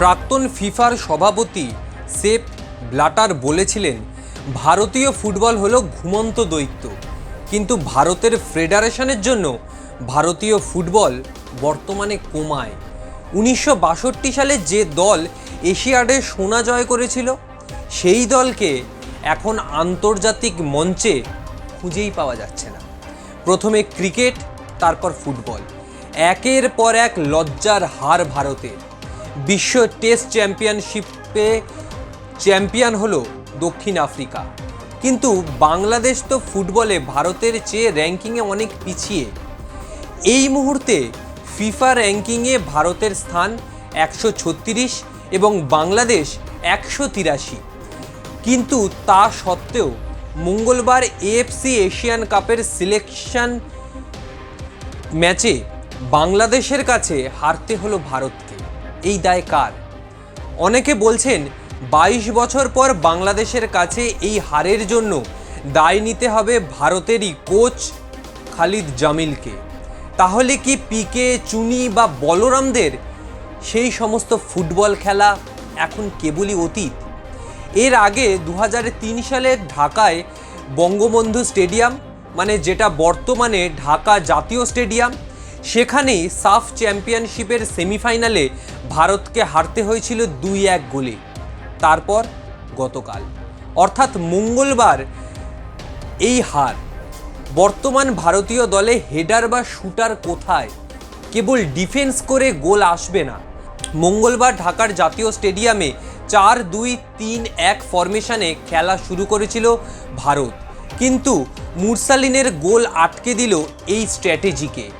প্রাক্তন ফিফার সভাপতি সেপ ব্লাটার বলেছিলেন, ভারতীয় ফুটবল হলো ঘুমন্ত দৈত্য। কিন্তু ভারতের ফেডারেশনের জন্য ভারতীয় ফুটবল বর্তমানে কোমায়। উনিশশো বাষট্টি সালে যে দল এশিয়াডে সোনা জয় করেছিল, সেই দলকে এখন আন্তর্জাতিক মঞ্চে খুঁজেই পাওয়া যাচ্ছে না। প্রথমে ক্রিকেট, তারপর ফুটবল। একের পর এক লজ্জার হার ভারতের। বিশ্ব টেস্ট চ্যাম্পিয়নশিপে চ্যাম্পিয়ন হলো দক্ষিণ আফ্রিকা। কিন্তু বাংলাদেশ তো ফুটবলে ভারতের চেয়ে র্যাঙ্কিংয়ে অনেক পিছিয়ে। এই মুহূর্তে ফিফা র্যাঙ্কিংয়ে ভারতের স্থান একশো ছত্রিশ এবং বাংলাদেশ একশো তিরাশি। কিন্তু তা সত্ত্বেও মঙ্গলবার এএফসি এশিয়ান কাপের সিলেকশন ম্যাচে বাংলাদেশের কাছে হারতে হলো ভারতকে। এই দায় কার? অনেকে বলছেন, বাইশ বছর পর বাংলাদেশের কাছে এই হারের জন্য দায় নিতে হবে ভারতেরই কোচ খালিদ জামিলকে। তাহলে কি পিকে, চুনি বা বলরামদের সেই সমস্ত ফুটবল খেলা এখন কেবলই অতীত? এর আগে দু সালে ঢাকায় বঙ্গবন্ধু স্টেডিয়াম মানে যেটা বর্তমানে ঢাকা জাতীয় স্টেডিয়াম সেখানেই সাফ চ্যাম্পিয়নশিপের সেমিফাইনালে ভারতকে হারতে হয়েছিল দুই এক গোলে। তারপর গতকাল। অর্থাৎ মঙ্গলবার এই হার। বর্তমান ভারতীয় দলে হেডার বা শুটার কোথায়? কেবল ডিফেন্স করে গোল আসবে না। মঙ্গলবার ঢাকার জাতীয় স্টেডিয়ামে চার দুই তিন এক ফরমেশনে খেলা শুরু করেছিল ভারত। কিন্তু মুরসালিনের গোল আটকে দিল এই স্ট্র্যাটেজিকে।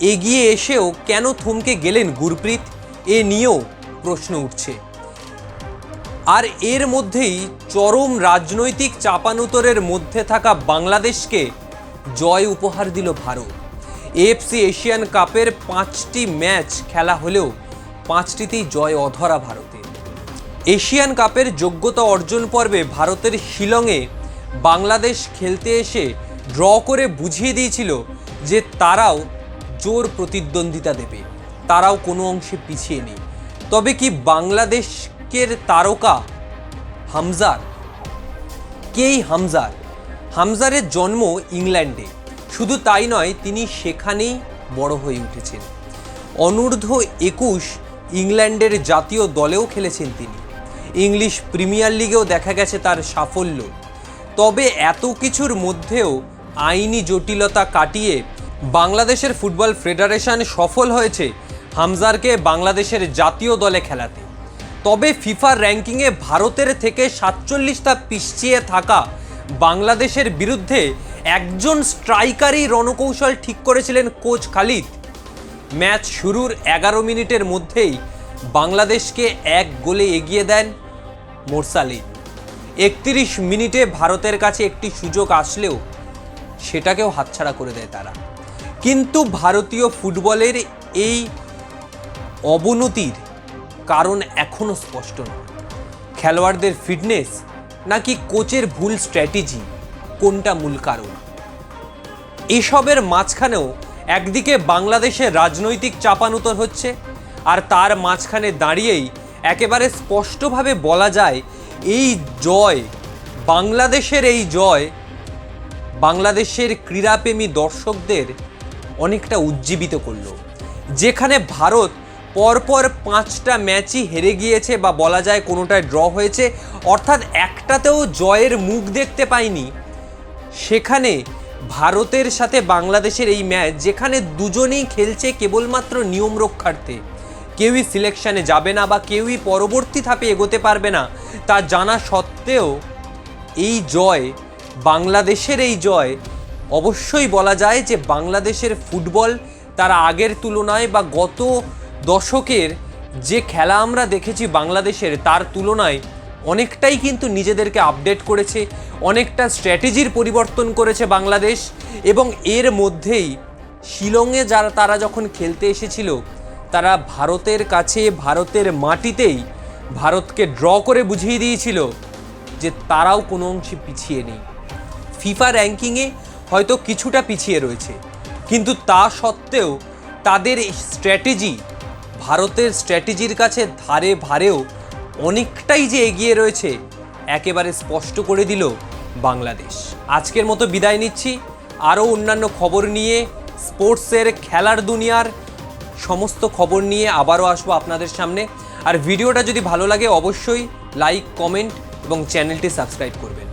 এগিয়ে এসেও কেন থমকে গেলেন গুরপ্রীত? এ নিয়েও প্রশ্ন উঠছে। আর এর মধ্যেই চরম রাজনৈতিক চাপানুতরের মধ্যে থাকা বাংলাদেশকে জয় উপহার দিল ভারত। এএফসি এশিয়ান কাপের পাঁচটি ম্যাচ খেলা হলেও পাঁচটিতেই জয় অধরা ভারতের। এশিয়ান কাপের যোগ্যতা অর্জন পর্বে ভারতের শিলংয়ে বাংলাদেশ খেলতে এসে ড্র করে বুঝিয়ে দিয়েছিল যে তারাও জোর প্রতিদ্বন্দ্বিতা দেবে। তারাও কোনো অংশে পিছিয়ে নেই। তবে কি বাংলাদেশের তারকা হামজার? কেই হামজার? হামজারের জন্ম ইংল্যান্ডে। শুধু তাই নয়, তিনি সেখানেই বড় হয়ে উঠেছেন। অনূর্ধ্ব একুশ ইংল্যান্ডের জাতীয় দলেও খেলেছেন তিনি। ইংলিশ প্রিমিয়ার লিগেও দেখা গেছে তার সাফল্য। তবে এত কিছুর মধ্যেও আইনি জটিলতা কাটিয়ে বাংলাদেশের ফুটবল ফেডারেশন সফল হয়েছে হামজারকে বাংলাদেশের জাতীয় দলে খেলাতে। তবে ফিফার র্যাঙ্কিংয়ে ভারতের থেকে সাতচল্লিশটা পিছিয়ে থাকা বাংলাদেশের বিরুদ্ধে একজন স্ট্রাইকারই রণকৌশল ঠিক করেছিলেন কোচ খালিদ। ম্যাচ শুরুর এগারো মিনিটের মধ্যেই বাংলাদেশকে এক গোলে এগিয়ে দেন মোরসালিন। একত্রিশ মিনিটে ভারতের কাছে একটি সুযোগ আসলেও সেটাকেও হাতছাড়া করে দেয় তারা। কিন্তু ভারতীয় ফুটবলের এই অবনতির কারণ এখনও স্পষ্ট নয়। খেলোয়াড়দের ফিটনেস নাকি কোচের ভুল স্ট্র্যাটেজি কোনটা মূল কারণ? এসবের মাঝখানেও একদিকে বাংলাদেশের রাজনৈতিক চাপানুতর হচ্ছে আর তার মাঝখানে দাঁড়িয়েই একেবারে স্পষ্টভাবে বলা যায় এই জয়, বাংলাদেশের এই জয়, বাংলাদেশের ক্রীড়াপ্রেমী দর্শকদের অনেকটা উজ্জীবিত করল। যেখানে ভারত পরপর পাঁচটা ম্যাচই হেরে গিয়েছে বা বলা যায় কোনোটায় ড্র হয়েছে, অর্থাৎ একটাতেও জয়ের মুখ দেখতে পায়নি। সেখানে ভারতের সাথে বাংলাদেশের এই ম্যাচ, যেখানে দুজনেই খেলছে কেবলমাত্র নিয়ম রক্ষার্থে। কেউই সিলেকশানে যাবে না বা কেউই পরবর্তী ধাপে এগোতে পারবে না। তা জানা সত্ত্বেও এই জয়, বাংলাদেশের এই জয় অবশ্যই বলা যায় যে বাংলাদেশের ফুটবল তারা আগের তুলনায় বা গত দশকের যে খেলা আমরা দেখেছি বাংলাদেশের, তার তুলনায় অনেকটাই কিন্তু নিজেদেরকে আপডেট করেছে, অনেকটা স্ট্র্যাটেজির পরিবর্তন করেছে বাংলাদেশ এবং এর মধ্যেই শিলংয়ে যারা, তারা যখন খেলতে এসেছিল, তারা ভারতের কাছে, ভারতের মাটিতেই ভারতকে ড্র করে বুঝিয়ে দিয়েছিল যে তারাও কোনো অংশে পিছিয়ে নেই। ফিফা র্যাঙ্কিংয়ে হয়তো কিছুটা পিছিয়ে রয়েছে। কিন্তু তা সত্ত্বেও তাদের স্ট্র্যাটেজি, ভারতের স্ট্র্যাটেজির কাছে ধারে ভারেও অনেকটাই যে এগিয়ে রয়েছে, একেবারে স্পষ্ট করে দিল বাংলাদেশ। আজকের মতো বিদায় নিচ্ছি। আরও অন্যান্য খবর নিয়ে, স্পোর্টসের খেলার দুনিয়ার সমস্ত খবর নিয়ে আবারও আসব আপনাদের সামনে। আর ভিডিওটা যদি ভালো লাগে, অবশ্যই লাইক, কমেন্ট এবং চ্যানেলটি সাবস্ক্রাইব করবেন।